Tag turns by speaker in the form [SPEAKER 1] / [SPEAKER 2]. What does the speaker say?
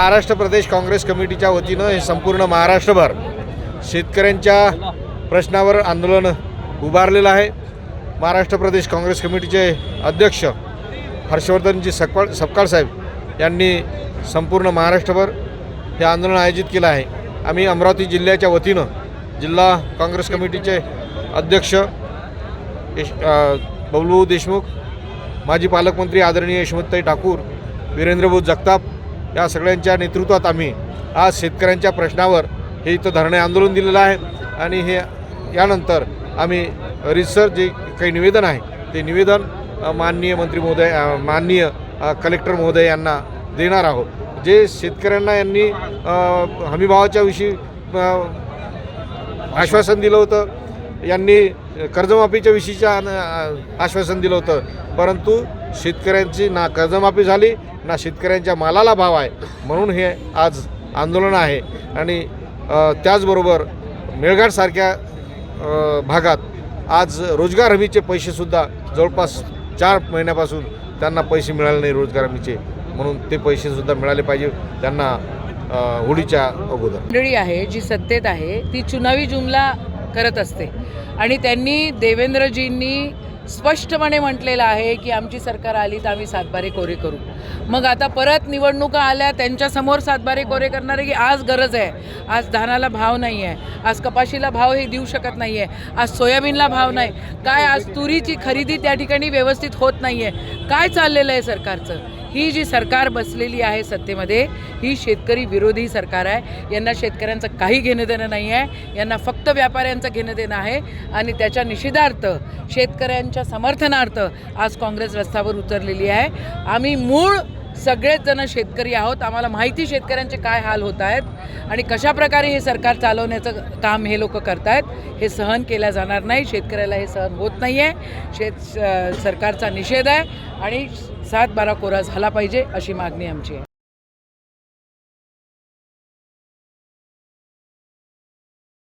[SPEAKER 1] महाराष्ट्र प्रदेश काँग्रेस कमिटीच्या वतीनं हे संपूर्ण महाराष्ट्रभर शेतकऱ्यांच्या प्रश्नावर आंदोलन उभारलेलं आहे. महाराष्ट्र प्रदेश काँग्रेस कमिटीचे अध्यक्ष हर्षवर्धनजी सकपाळ सपकाळ साहेब यांनी संपूर्ण महाराष्ट्रभर हे आंदोलन आयोजित केलं आहे. आम्ही अमरावती जिल्ह्याच्या वतीनं जिल्हा काँग्रेस कमिटीचे अध्यक्ष यश अ, बबलूभाऊ देशमुख माजी पालकमंत्री आदरणीय यशवंतताई ठाकूर वीरेंद्रभाऊ जगताप या सगळ्यांच्या नेतृत्वात आम्ही आज शेतकऱ्यांच्या प्रश्नावर हे इथं धरणे आंदोलन दिलेलं आहे. आणि हे यानंतर आम्ही रिसर जे काही निवेदन आहे ते निवेदन माननीय मंत्री महोदय माननीय कलेक्टर महोदय यांना देणार आहोत. जे शेतकऱ्यांना यांनी हमीभावाच्या विषयी आश्वासन दिलं होतं यांनी कर्जमाफीच्या विषयीच्या आश्वासन दिलं होतं. परंतु शेतकऱ्यांची ना कर्जमाफी झाली ना शेतकऱ्यांच्या मालाला भाव आहे. म्हणून हे आज आंदोलन आहे. आणि त्याचबरोबर मेळघाटसारख्या भागात आज रोजगार हमीचे पैसेसुद्धा जवळपास चार महिन्यापासून त्यांना पैसे मिळाले नाही रोजगार हमीचे. म्हणून ते पैसेसुद्धा मिळाले पाहिजे त्यांना होळीच्या अगोदर.
[SPEAKER 2] मंडळी आहे जी सत्तेत आहे ती चुनावी जुमला करत असते. आणि त्यांनी देवेंद्रजींनी स्पष्टपणे म्हटलेलं आहे की आमची सरकार आली तर आम्ही सातबारे कोरे करू. मग आता परत निवडणुका आल्या त्यांच्यासमोर सातबारे कोरे करणारे की आज गरज आहे. आज धानाला भाव नाही आहे. आज कपाशीला भाव हे देऊ शकत नाही आहे. आज सोयाबीनला भाव नाही. काय आज तुरीची खरेदी त्या ठिकाणी व्यवस्थित होत नाही आहे. काय चाललेलं आहे सरकारचं? ही जी सरकार बसलेली आहे सत्तेमध्ये ही शेतकरी विरोधी सरकार आहे. यांना शेतकऱ्यांचं काही घेणं देणं नाही आहे यांना फक्त व्यापाऱ्यांचं घेणं देणं आहे. आणि त्याच्या निषेधार्थ शेतकऱ्यांच्या समर्थनार्थ आज काँग्रेस रस्त्यावर उतरलेली आहे. आम्ही मूळ सगळेच जण शेतकरी आहोत. आम्हाला माहिती शेतकऱ्यांचे काय हाल होत आहेत आणि कशा प्रकारे हे सरकार चालवण्याचं काम हे लोक करतायत हे सहन केलं जाणार नाही. शेतकऱ्याला हे सहन होत नाही आहे शेत सरकारचा निषेध आहे आणि सात बारा कोरा झाला पाहिजे अशी मागणी आमची आहे.